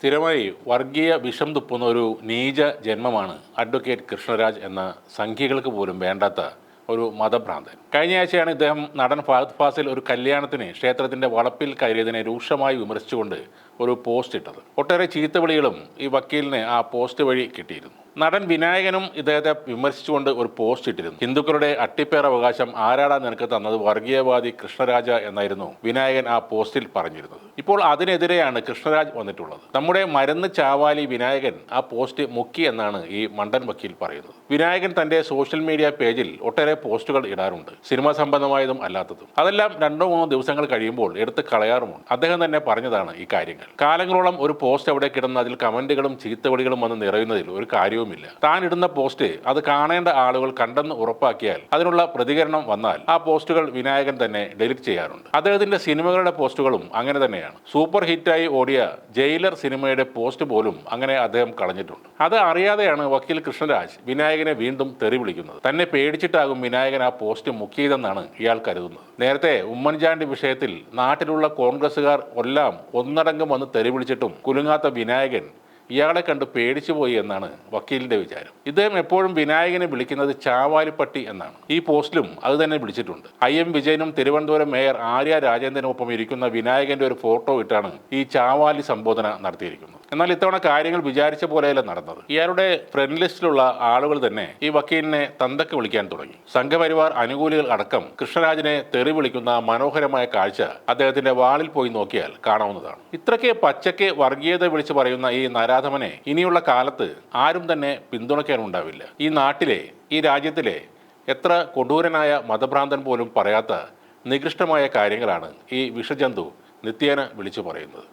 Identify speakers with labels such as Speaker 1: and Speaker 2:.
Speaker 1: സ്ഥിരമായി വർഗീയ വിഷം തുപ്പുന്ന ഒരു നീച ജന്മമാണ് അഡ്വക്കേറ്റ് കൃഷ്ണരാജ് എന്ന സംഖ്യകൾക്ക് പോലും വേണ്ടാത്ത ഒരു മതഭ്രാന്തൻ. കഴിഞ്ഞ ആഴ്ചയാണ് ഇദ്ദേഹം നടൻ ഫഹദ് ഫാസിൽ ഒരു കല്യാണത്തിന് ക്ഷേത്രത്തിന്റെ വളപ്പിൽ കയറിയതിനെ രൂക്ഷമായി വിമർശിച്ചുകൊണ്ട് ഒരു പോസ്റ്റ് ഇട്ടത്. ഒട്ടേറെ ചീത്തവിളികളും ഈ വക്കീലിന് ആ പോസ്റ്റ് വഴി കിട്ടിയിരുന്നു. നടൻ വിനായകനും ഇദ്ദേഹത്തെ വിമർശിച്ചുകൊണ്ട് ഒരു പോസ്റ്റ് ഇട്ടിരുന്നു. ഹിന്ദുക്കളുടെ അട്ടിപ്പേർ അവകാശം ആരാടാ നിനക്ക് തന്നത്? വർഗീയവാദി കൃഷ്ണരാജ എന്നായിരുന്നു വിനായകൻ ആ പോസ്റ്റിൽ പറഞ്ഞിരുന്നത്. ഇപ്പോൾ അതിനെതിരെയാണ് കൃഷ്ണരാജ് വന്നിട്ടുള്ളത്. നമ്മുടെ മരുന്ന് ചാവാലി വിനായകൻ ആ പോസ്റ്റ് മുക്കി എന്നാണ് ഈ മണ്ടൻ വക്കീൽ പറയുന്നത്. വിനായകൻ തന്റെ സോഷ്യൽ മീഡിയ പേജിൽ ഒട്ടേറെ പോസ്റ്റുകൾ ഇടാറുണ്ട്. സിനിമ സംബന്ധമായതും അല്ലാത്തതും. അതെല്ലാം രണ്ടോ മൂന്നോ ദിവസങ്ങൾ കഴിയുമ്പോൾ എടുത്ത് കളയാറുമുണ്ട്. അദ്ദേഹം തന്നെ പറഞ്ഞതാണ് ഈ കാര്യങ്ങൾ. കാലങ്ങളോളം ഒരു പോസ്റ്റ് അവിടെ കിടന്ന് അതിൽ കമന്റുകളും ചീത്തവിളികളും വന്ന് നിറയുന്നതിൽ ഒരു കാര്യവുമില്ല താൻ ഇടുന്ന പോസ്റ്റ് അത് കാണേണ്ട ആളുകൾ കണ്ടെന്ന് ഉറപ്പാക്കിയാൽ അതിനുള്ള പ്രതികരണം വന്നാൽ ആ പോസ്റ്റുകൾ വിനായകൻ തന്നെ ഡിലീറ്റ് ചെയ്യാറുണ്ട്. അദ്ദേഹത്തിന്റെ സിനിമകളുടെ പോസ്റ്റുകളും അങ്ങനെ തന്നെയാണ്. സൂപ്പർ ഹിറ്റായി ഓടിയ ജയിലർ സിനിമയുടെ പോസ്റ്റ് പോലും അങ്ങനെ അദ്ദേഹം കളഞ്ഞിട്ടുണ്ട്. അത് അറിയാതെയാണ് വക്കീൽ കൃഷ്ണരാജ് വിനായകനെ വീണ്ടും തെറി വിളിക്കുന്നത്. തന്നെ പേടിച്ചിട്ടാകും വിനായകൻ ആ പോസ്റ്റ് മുക്കിയതെന്നാണ് ഇയാൾ കരുതുന്നത്. നേരത്തെ ഉമ്മൻചാണ്ടി വിഷയത്തിൽ നാട്ടിലുള്ള കോൺഗ്രസുകാർ എല്ലാം ഒന്നടങ്കം വന്ന് തെറി വിളിച്ചിട്ടും കുലുങ്ങാത്ത വിനായകൻ ഇയാളെ കണ്ട് പേടിച്ചു പോയി എന്നാണ് വക്കീലിന്റെ വിചാരം. ഇദ്ദേഹം എപ്പോഴും വിനായകനെ വിളിക്കുന്നത് ചാവാലിപ്പട്ടി എന്നാണ്. ഈ പോസ്റ്റിലും അത് തന്നെ വിളിച്ചിട്ടുണ്ട്. ഐ എം വിജയനും തിരുവനന്തപുരം മേയർ ആര്യ രാജേന്ദ്രനൊപ്പം ഇരിക്കുന്ന വിനായകന്റെ ഒരു ഫോട്ടോ ഇട്ടാണ് ഈ ചാവാലി സംബോധന നടത്തിയിരിക്കുന്നത്. എന്നാൽ ഇത്തവണ കാര്യങ്ങൾ വിചാരിച്ച പോലെയല്ല നടന്നത്. ഇയാളുടെ ഫ്രണ്ട് ലിസ്റ്റിലുള്ള ആളുകൾ തന്നെ ഈ വക്കീലിനെ തന്തക്ക് വിളിക്കാൻ തുടങ്ങി. സംഘപരിവാർ അനുകൂലികൾ അടക്കം കൃഷ്ണരാജിനെ തെറി വിളിക്കുന്ന മനോഹരമായ കാഴ്ച അദ്ദേഹത്തിന്റെ വാളിൽ പോയി നോക്കിയാൽ കാണാവുന്നതാണ്. ഇത്രയ്ക്ക് പച്ചയ്ക്ക് വർഗീയത വിളിച്ചു പറയുന്ന ഈ നരാധമനെ ഇനിയുള്ള കാലത്ത് ആരും തന്നെ പിന്തുണയ്ക്കാനുണ്ടാവില്ല ഈ നാട്ടിലെ ഈ രാജ്യത്തിലെ എത്ര കൊടൂരനായ മതഭ്രാന്തൻ പോലും പറയാത്ത നികൃഷ്ടമായ കാര്യങ്ങളാണ് ഈ വിഷജന്തു നിത്യേന വിളിച്ചു പറയുന്നത്.